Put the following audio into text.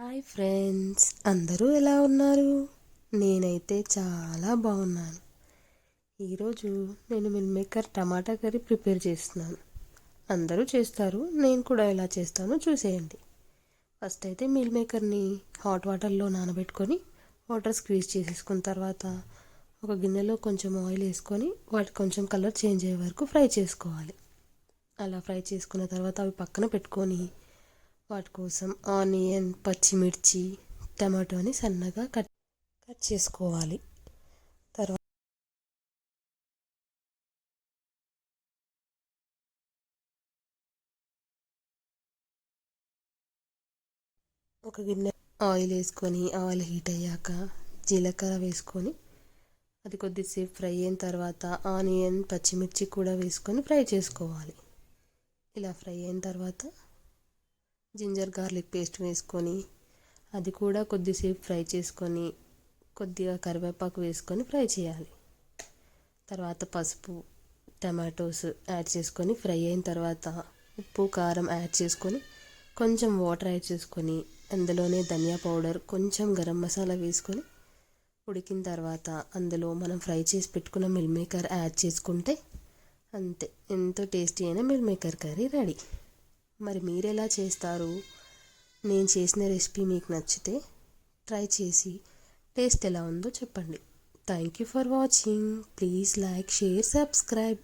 Hi friends అందరూ ఎలా ఉన్నారు? నేనైతే చాలా బాగున్నాను. ఈరోజు నేను meal maker tomato curry prepare చేస్తున్నాను. అందరూ చేస్తారు నేను కూడా ఎలా చేస్తానో చూసేయండి. ఫస్ట్ అయితే మిల్ మేకర్ని హాట్ వాటర్లో నానబెట్టుకొని వాటర్ స్క్వీజ్ చేసేసుకున్న తర్వాత ఒక గిన్నెలో కొంచెం ఆయిల్ వేసుకొని వాటి కొంచెం కలర్ చేంజ్ అయ్యే వరకు ఫ్రై చేసుకోవాలి. అలా ఫ్రై చేసుకున్న తర్వాత అవి పక్కన పెట్టుకొని వాటి కోసం ఆనియన్ పచ్చిమిర్చి టమాటోని సన్నగా కట్ కట్ చేసుకోవాలి. తర్వాత ఒక గిన్నె ఆయిల్ వేసుకొని ఆయిల్ హీట్ అయ్యాక జీలకర్ర వేసుకొని అది కొద్దిసేపు ఫ్రై అయిన తర్వాత ఆనియన్ పచ్చిమిర్చి కూడా వేసుకొని ఫ్రై చేసుకోవాలి. ఇలా ఫ్రై అయిన తర్వాత జింజర్ గార్లిక్ పేస్ట్ వేసుకొని అది కూడా కొద్దిసేపు ఫ్రై చేసుకొని కొద్దిగా కరివేపాకు వేసుకొని ఫ్రై చేయాలి. తర్వాత పసుపు టమాటోస్ యాడ్ చేసుకొని ఫ్రై అయిన తర్వాత ఉప్పు కారం యాడ్ చేసుకొని కొంచెం వాటర్ యాడ్ చేసుకొని అందులోనే ధనియా పౌడర్ కొంచెం గరం మసాలా వేసుకొని ఉడికిన తర్వాత అందులో మనం ఫ్రై చేసి పెట్టుకున్న మిల్ మేకర్ యాడ్ చేసుకుంటే అంతే. ఎంతో టేస్టీ అయిన మిల్ మేకర్ కర్రీ రెడీ. మరి మీరెలా చేస్తారు? నేను చేసిన రెసిపీ మీకు నచ్చితే ట్రై చేసి టేస్ట్ ఎలా ఉందో చెప్పండి. Thank you for watching. Please like share subscribe.